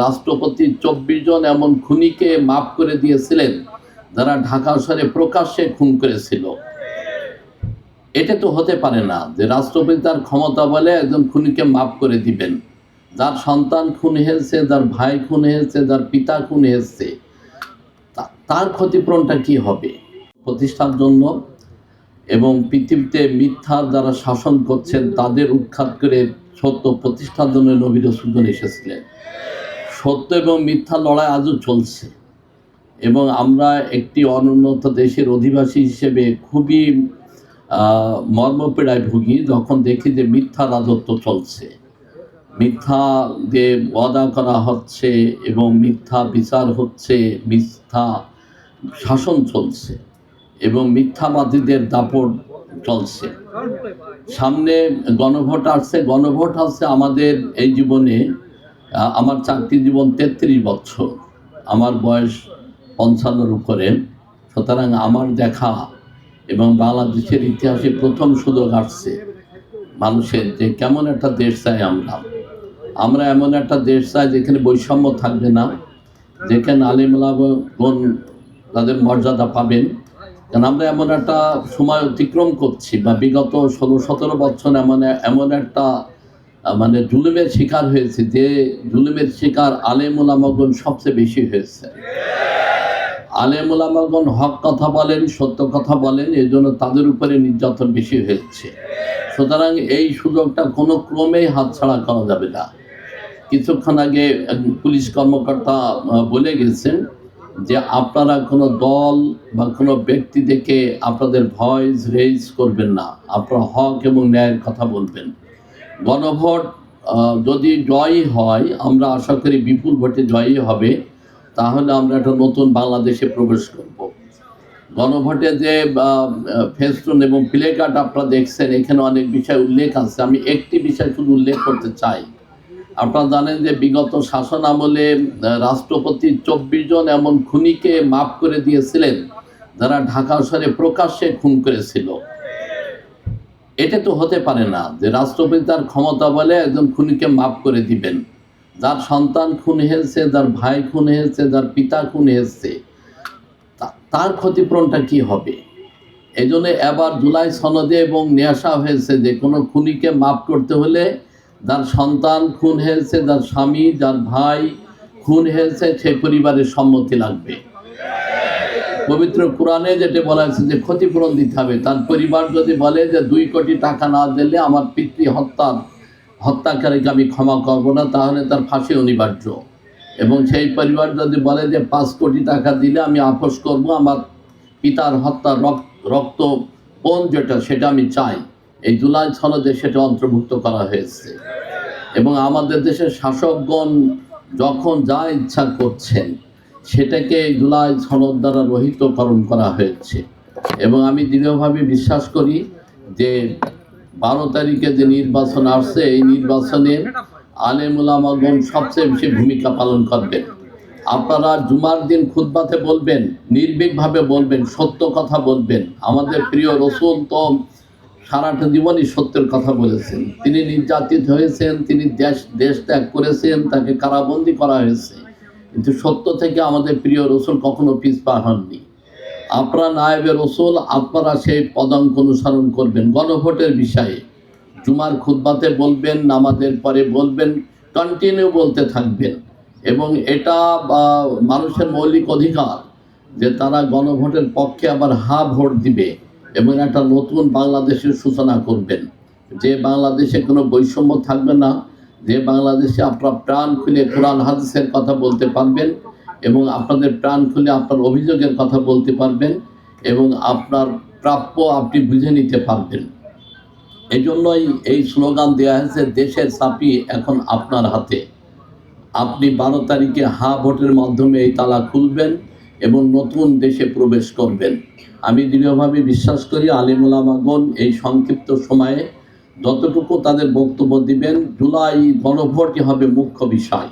রাষ্ট্রপতি চব্বিশ জন এমন খুনিকে মাফ করে দিয়েছিলেন, যারা ঢাকা শহরে প্রকাশ্যে খুন করেছিল। এটা তো হতে পারে না যে রাষ্ট্রপতি তার ক্ষমতা বলে একজন খুনিকে মাফ করে দিবেন। যার সন্তান খুন হয়েছে, যার ভাই খুন হয়েছে, যার পিতা খুন হয়েছে তার ক্ষতিপূরণটা কি হবে? প্রতিষ্ঠার জন্য এবং পৃথিবীতে মিথ্যার যারা শাসন করছেন তাদের উৎখাত করে সত্য প্রতিষ্ঠার জন্য নবী রসুলজন এসেছিলেন। সত্য এবং মিথ্যা লড়াই আজও চলছে। এবং আমরা একটি অনুন্নত দেশের অধিবাসী হিসেবে খুবই মর্মপীড়ায় ভুগি যখন দেখি যে মিথ্যা রাজত্ব চলছে। মিথ্যা দিয়ে ওয়াদা করা হচ্ছে এবং মিথ্যা বিচার হচ্ছে, মিথ্যা শাসন চলছে এবং মিথ্যাবাদীদের দাপট চলছে। সামনে গণভোট আসছে গণভোট আসছে আমাদের এই জীবনে আমার চাকরি জীবন তেত্রিশ বছর। আমার বয়স পঞ্চান্নর উপরে। সুতরাং আমার দেখা এবং বাংলাদেশের ইতিহাসে প্রথম সুযোগ আসছে মানুষের যে কেমন একটা দেশ চাই আমরা। আমরা এমন একটা দেশ চাই যেখানে বৈষম্য থাকবে না, যেখানে আলিমুলাগণ তাদের মর্যাদা পাবেন। কারণ আমরা এমন একটা সময় অতিক্রম করছি বা বিগত ষোলো সতেরো বছর এমন এমন একটা মানে জুলুমের শিকার হয়েছে, যে জুলুমের শিকার আলেমুলামগণ সবচেয়ে বেশি হয়েছে। আলেমুলামগণ হক কথা বলেন, সত্য কথা বলেন এই জন্য তাদের উপরে নির্যাতন বেশি হয়েছে। সুতরাং এই সুযোগটা কোনো ক্রমেই হাতছাড়া করা যাবে না। কিছুক্ষণ আগে পুলিশ কর্মকর্তা বলে গেছেন যে আপনারা কোনো দল বা কোনো ব্যক্তি থেকে আপনাদের ভয়েস রেজ করবেন না। আপনারা হক এবং ন্যায়ের কথা বলবেন। গণভোট যদি জয়ী হয়, আমরা আশা করি বিপুল ভোটে জয়ী হবে, তাহলে আমরা একটা নতুন বাংলাদেশে প্রবেশ করব। গণভোটে যে ফেস্টুন এবং প্লে কার্ড আপনারা দেখছেন, এখানে অনেক বিষয় উল্লেখ আছে। আমি একটি বিষয় শুধু উল্লেখ করতে চাই। আপনারা জানেন যে বিগত শাসন আমলে রাষ্ট্রপতি চব্বিশ জন এমন খুনিকে মাফ করে দিয়েছিলেন, যারা ঢাকা শহরে প্রকাশ্যে খুন করেছিল। এটা তো হতে পারে না যে রাষ্ট্রপতি তার ক্ষমতা বলে একজন খুনিকে মাফ করে দিবেন। যার সন্তান খুন হয়েছে, যার ভাই খুন হয়েছে, যার পিতা খুন হয়েছে তার ক্ষতিপূরণটা কি হবে? এই জন্য এবার জুলাই সনদে এবং আসা হয়েছে যে কোনো খুনিকে মাফ করতে হলে যার সন্তান খুন হয়েছে, যার স্বামী, যার ভাই খুন হয়েছে, সে পরিবারের সম্মতি লাগবে। পবিত্র কোরআনে যেটা বলা হয়েছে যে ক্ষতিপূরণ দিতে হবে। তার পরিবার যদি বলে যে দুই কোটি টাকা না দিলে আমার পিতৃ হত্যার হত্যাকারীকে আমি ক্ষমা করব না, তাহলে তার ফাঁসি অনিবার্য। এবং সেই পরিবার যদি বলে যে পাঁচ কোটি টাকা দিলে আমি আপোষ করব, আমার পিতার হত্যার রক্ত পণ যেটা, সেটা আমি চাই। এই জুলাই সনদে সেটা অন্তর্ভুক্ত করা হয়েছে। এবং আমাদের দেশের শাসকগণ যখন যা ইচ্ছা করছেন সেটাকে জুলাই সনদ দ্বারা রহিতকরণ করা হয়েছে। এবং আমি দৃঢ়ভাবে বিশ্বাস করি যে বারো তারিখে যে নির্বাচন আসছে, এই নির্বাচনে আলেমুলামাগণ সবচেয়ে বেশি ভূমিকা পালন করবেন। আপনারা জুমার দিন খুতবাতে বলবেন, নির্ভীকভাবে বলবেন, সত্য কথা বলবেন। আমাদের প্রিয় রসুল তো সারাটা জীবনই সত্যের কথা বলেছেন। তিনি নির্যাতিত হয়েছেন, তিনি দেশ দেশ ত্যাগ করেছেন, তাকে কারাবন্দি করা হয়েছে। কিন্তু সত্য থেকে আমাদের প্রিয় রসুল কখনো পিছপা হননি। আপনারা নায়েবে রসুল, আপনারা সেই পদাঙ্ক অনুসরণ করবেন। গণভোটের বিষয়ে জুমার খুতবাতে বলবেন, নামাজের পরে বলবেন কন্টিনিউ বলতে থাকবেন। এবং এটা মানুষের মৌলিক অধিকার যে তারা গণভোটের পক্ষে আবার হা ভোট দিবে এবং একটা নতুন বাংলাদেশের সূচনা করবেন। যে বাংলাদেশে কোনো বৈষম্য থাকবে না যে বাংলাদেশে আপনার প্রাণ খুলে কোরআন হাদিসের কথা বলতে পারবেন এবং আপনাদের প্রাণ খুলে আপনার অভিযোগের কথা বলতে পারবেন এবং আপনার প্রাপ্য আপনি বুঝে নিতে পারবেন। এই জন্যই এই স্লোগান দেওয়া হয়েছে, দেশের চাপি এখন আপনার হাতে। আপনি বারো তারিখে হা ভোটের মাধ্যমে এই তালা খুলবেন এবং নতুন দেশে প্রবেশ করবেন। আমি দৃঢ়ভাবে বিশ্বাস করি আলিমুলামাগণ এই সংক্ষিপ্ত সময়ে যতটুকু তাদের বক্তব্য দিবেন জুলাই গণভোটই হবে মুখ্য বিষয়।